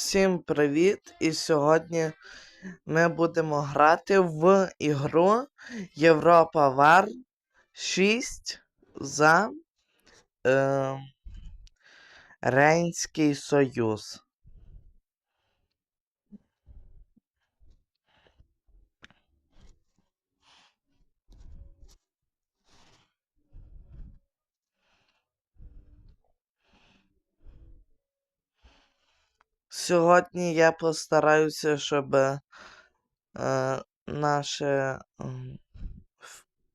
Всім привіт! І сьогодні ми будемо грати в ігру Європа Вар 6 за е, Рейнський Союз. Сьогодні я постараюся, щоб е, наша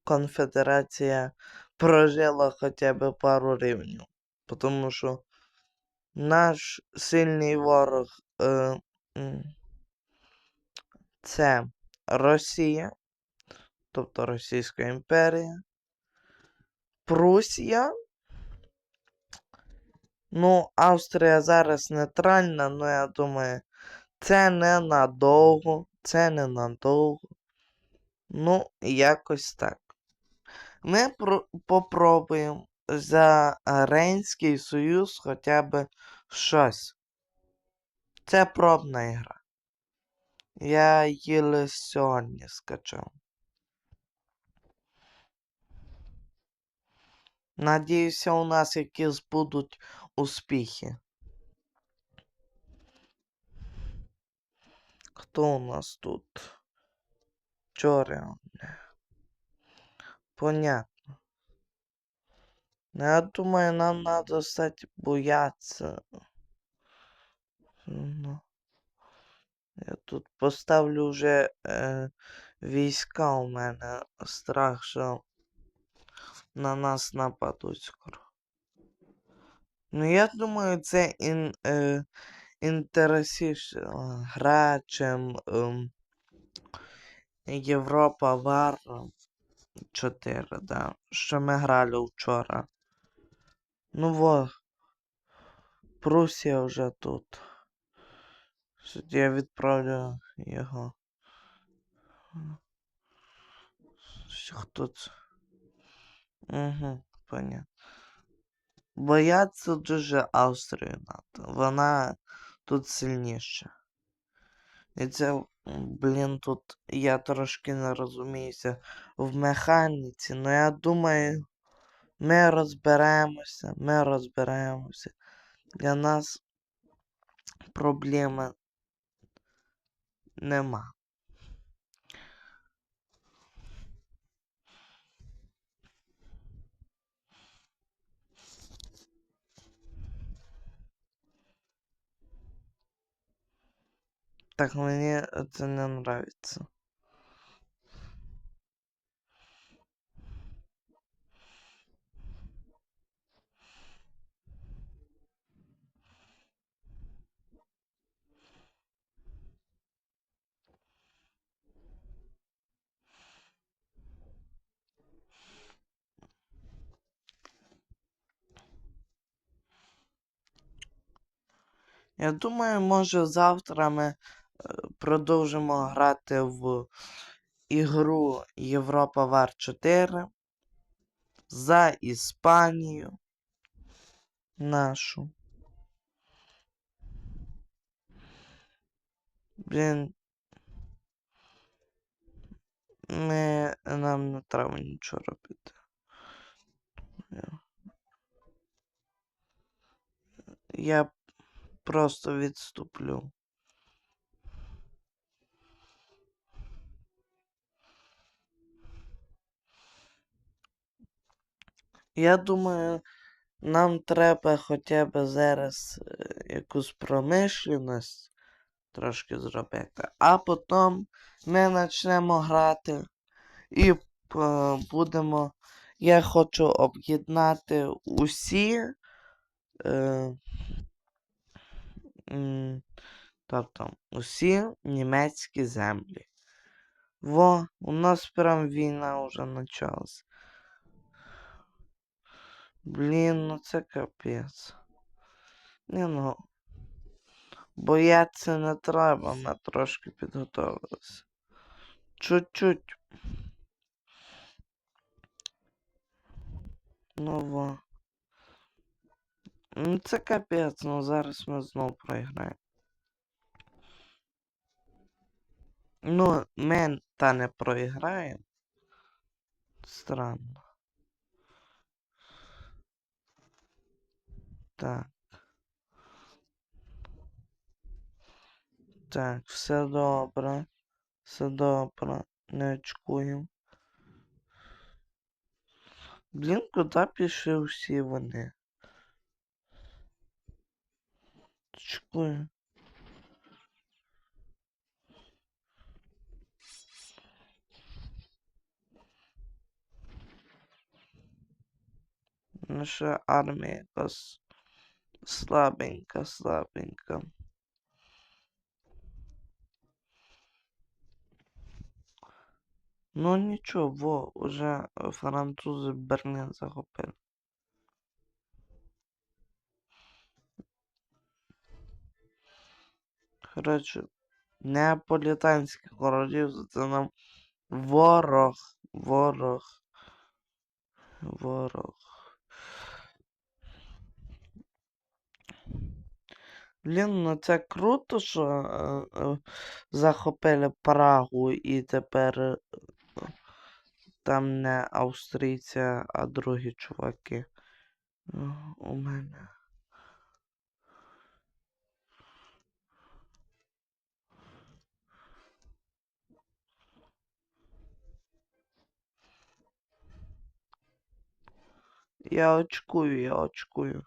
конфедерація прожила хоча б пару рівнів. Тому що наш сильний ворог е, це Росія, тобто Російська імперія, Прусія. Ну, Австрія зараз нейтральна, але я думаю, це не надовго, це не надовго. Ну, якось так. Ми про- попробуємо за Рейнський Союз хоча б щось. Це пробна ігра. Я її лише сьогодні скачав. Надіюся, у нас якісь будуть успіхи. Хто у нас тут? Чоріон. Понятно. Ну, я думаю, нам надо стать бояться. Ну. Я тут поставлю вже е, війська у мене. Страх, що на нас нападуть скоро. Ну, я думаю, це ін, е, інтересніша гра, чим ем, Європа Вар 4, да, що ми грали вчора. Ну во, Прусія вже тут. Я відправлю його. Хто це? Угу, понятно. Бояться дуже Австрію НАТО. Вона тут сильніша. І це, блін, тут я трошки не розуміюся в механіці, але я думаю, ми розберемося, ми розберемося. Для нас проблеми нема. Так мені це не нравится. Я думаю, може завтра ми продовжимо грати в ігру Європа Вар 4 за Іспанію нашу. Блін. Ми, нам не треба нічого робити. Я- просто відступлю. Я думаю, нам треба хоча б зараз е, якусь промишленість трошки зробити, а потім ми почнемо грати і е, будемо. Я хочу об'єднати усі. Е, тобто усі німецькі землі. Во, у нас прям війна вже почалась. Блін, ну це капець. Ні, ну. Бояться не треба, ми трошки підготовилися. Чуть-чуть. Ну во. Ну це капець, ну зараз ми знову проіграємо. Ну, мен та не проіграємо. Странно. Так. Так, все добре. Все добре. Не очкуємо. Блін, куди пішли всі вони? Очкую. Наша армія якась слабенька, слабенька. Ну нічого, во, уже е, французи Берлін захопили. Коротше, неаполітанське королівство це нам ворог, ворог, ворог. Блін, ну це круто, що е, е, захопили Прагу і тепер е, там не австрійці, а другі чуваки. Е, У мене. Я очкую, я очкую.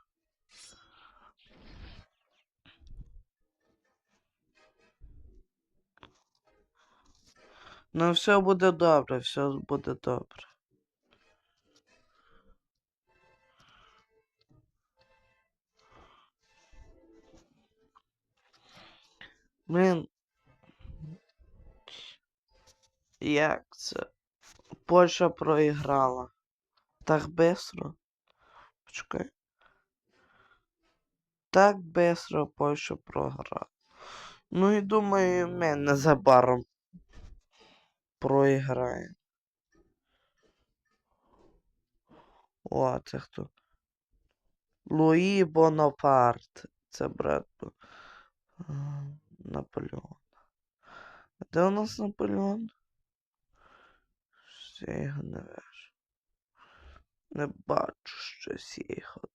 Ну, все буде добре, все буде добре. Блін. Як це? Польща проіграла. Так бистро. Почекай. Так бистро Польща програла. Ну і думаю, ми незабаром проіграємо. О, це хто? Луї Бонапарт. Це брат а, Наполеон. Де у нас Наполеон? Я його не вижу. Не бачу щось його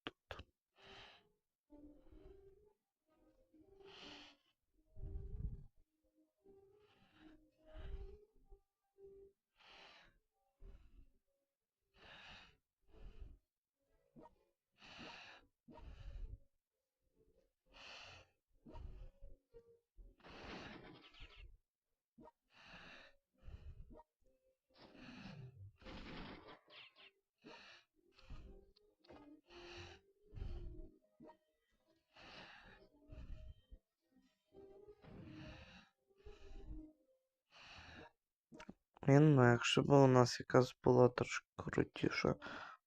Він, ну, якщо б у нас якась була трошки крутіша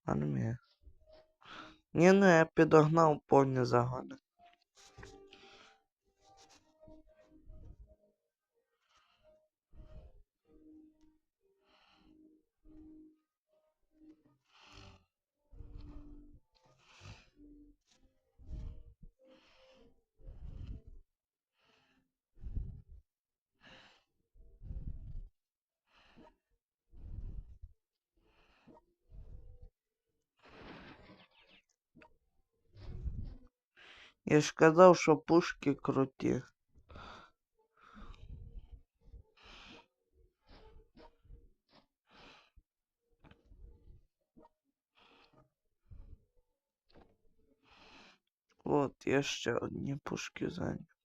армія. Ні, ну я підогнав повні загони. Я ж казав, що пушки круті. От, я ще одні пушки зайняв.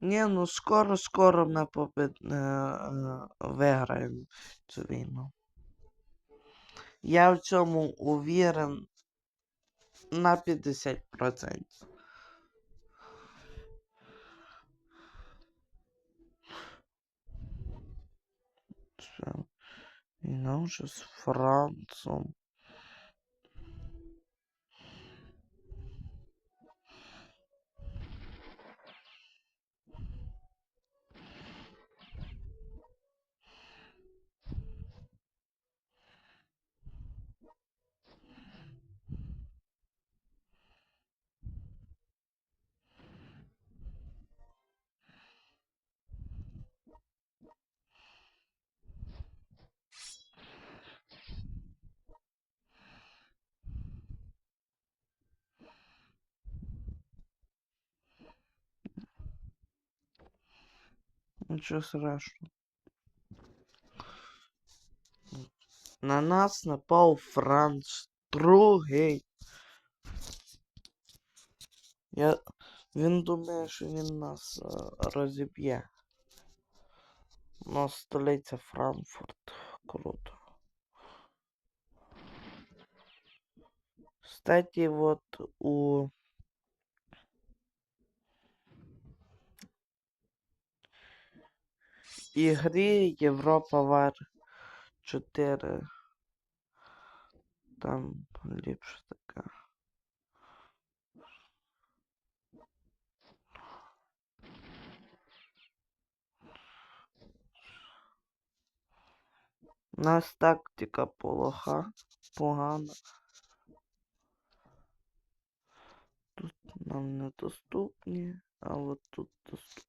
Ні, ну скоро, скоро ми побед... е, е, виграємо цю війну. Я в цьому увірен на 50%. Війна вже з Францом. Нічого страшного. На нас напав Франц другий. Я... Він думає, що він нас е, розіб'є. У нас столиця Франкфурт. Круто. Кстати, вот у ігрі Європа Вар 4. Там ліпше така. У нас тактика полоха погана. Тут нам недоступні, а от тут доступні.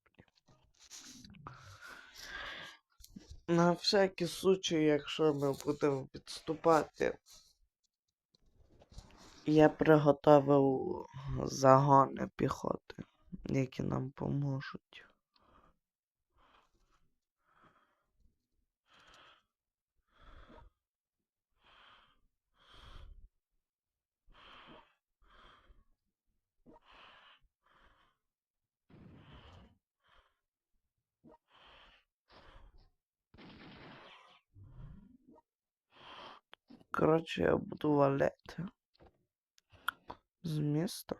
На всякий случай, якщо ми будемо відступати, я приготовив загони піхоти, які нам поможуть. Коротше, я буду валити з міста.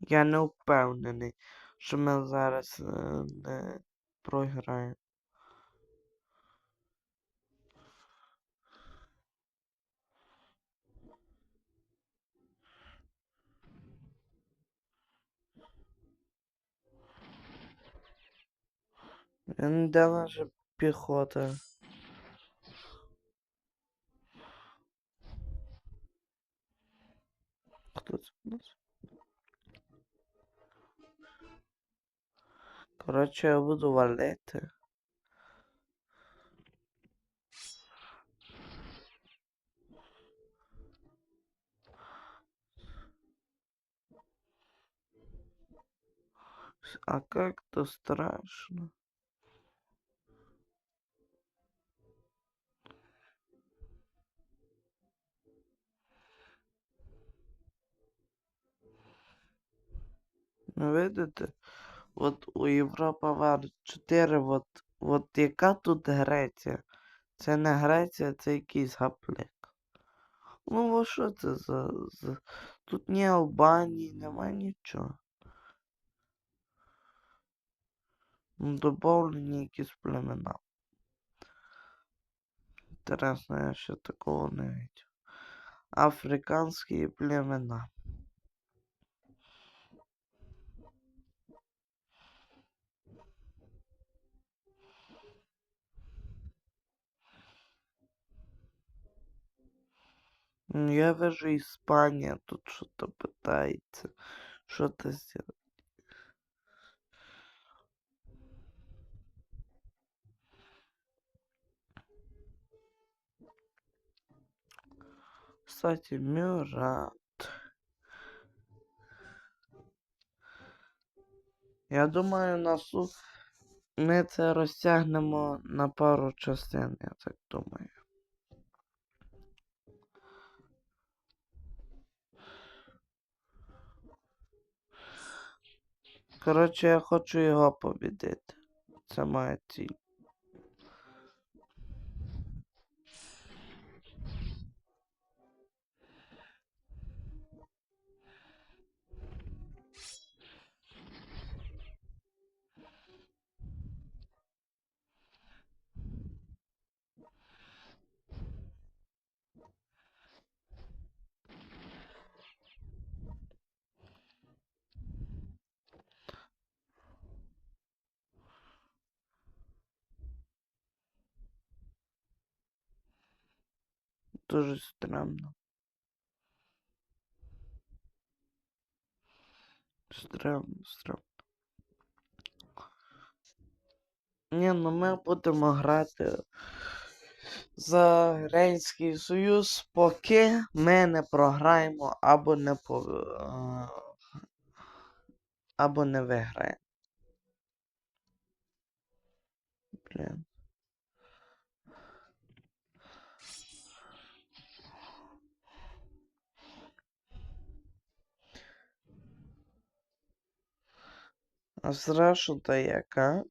Я не впевнений, що ми зараз е, не програємо. Він де наша піхота? Хто це у нас? Коротше, я буду валити. А как-то страшно. Видите, от у Європа Вар 4, от, от яка тут Греція? Це не Греція, це якийсь гаплик. Ну, а що це за, за... Тут ні Албанії, нема нічого. Ну, добавлені якісь племена. Інтересно, я ще такого не видів. Африканські племена. Я вижу Іспанія тут що-то питається. Що то сделать? Кстати, Мюрат. Я думаю, насу ми це розтягнемо на пару частин, я так думаю. Коротше, я хочу його побідити. Це моя ціль. Дуже стрімно. Стрімно, стрімно. Ні, ну ми будемо грати за Рейнський Союз, поки ми не програємо або не по... е, або не виграємо. Блін. А зрештою то яка?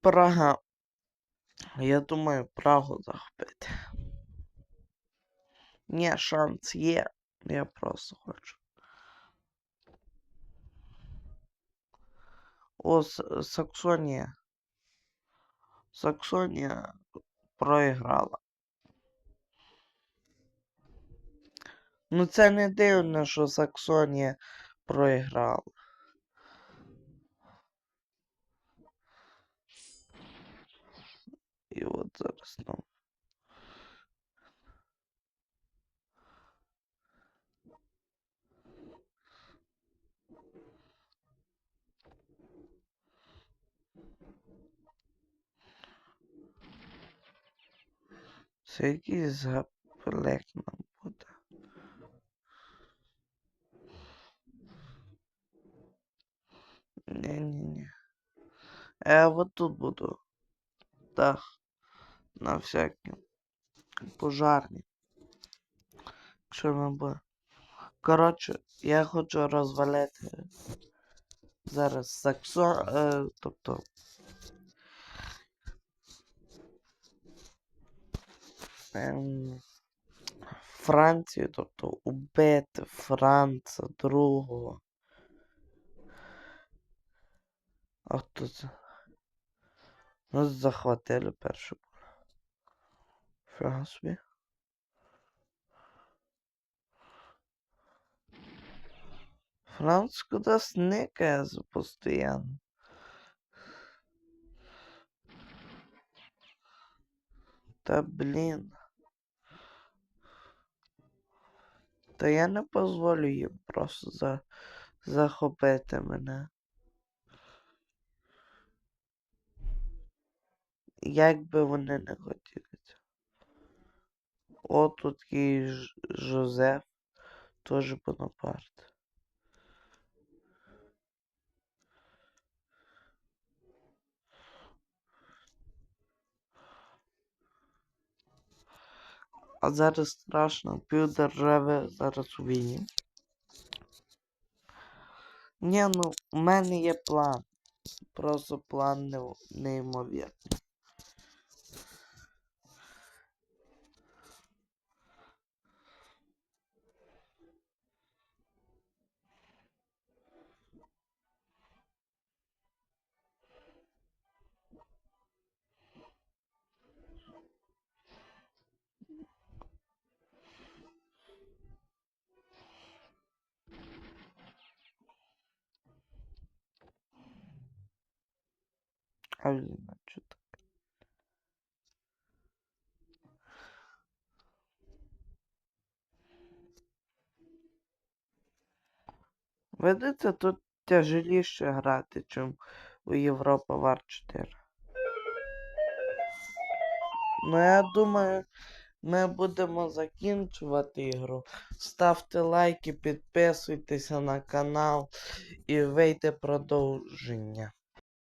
Прага. Я думаю, Прагу захопити. Ні, шанс є. Я просто хочу. О, Саксонія. Саксонія проіграла. Ну це не дивно, що Саксонія проіграла. І от зараз ну. Це якийсь заплек нам буде. Ні-ні-ні. Я вот буду. Так. На всякий. Пожарні. Якщо ми буде. Коротше, я хочу розвалити зараз Саксо, е, тобто. Францію, тобто убити Франца другого. А це? Нас захватили першу. Фіга собі. Франц кудись никає постійно. Та блін. Та я не дозволю їм просто за... захопити мене. Як би вони не хотіли. Отут тут Ж- Жозеф, теж Бонапарт. А зараз страшно, півдержави зараз у війні. Ні, ну, у мене є план. Просто план не, неймовірний. А він, що так? Видите, тут тяжеліше грати, чим у Європа Вар 4. Ну, я думаю, ми будемо закінчувати ігру. Ставте лайки, підписуйтеся на канал і вийде продовження.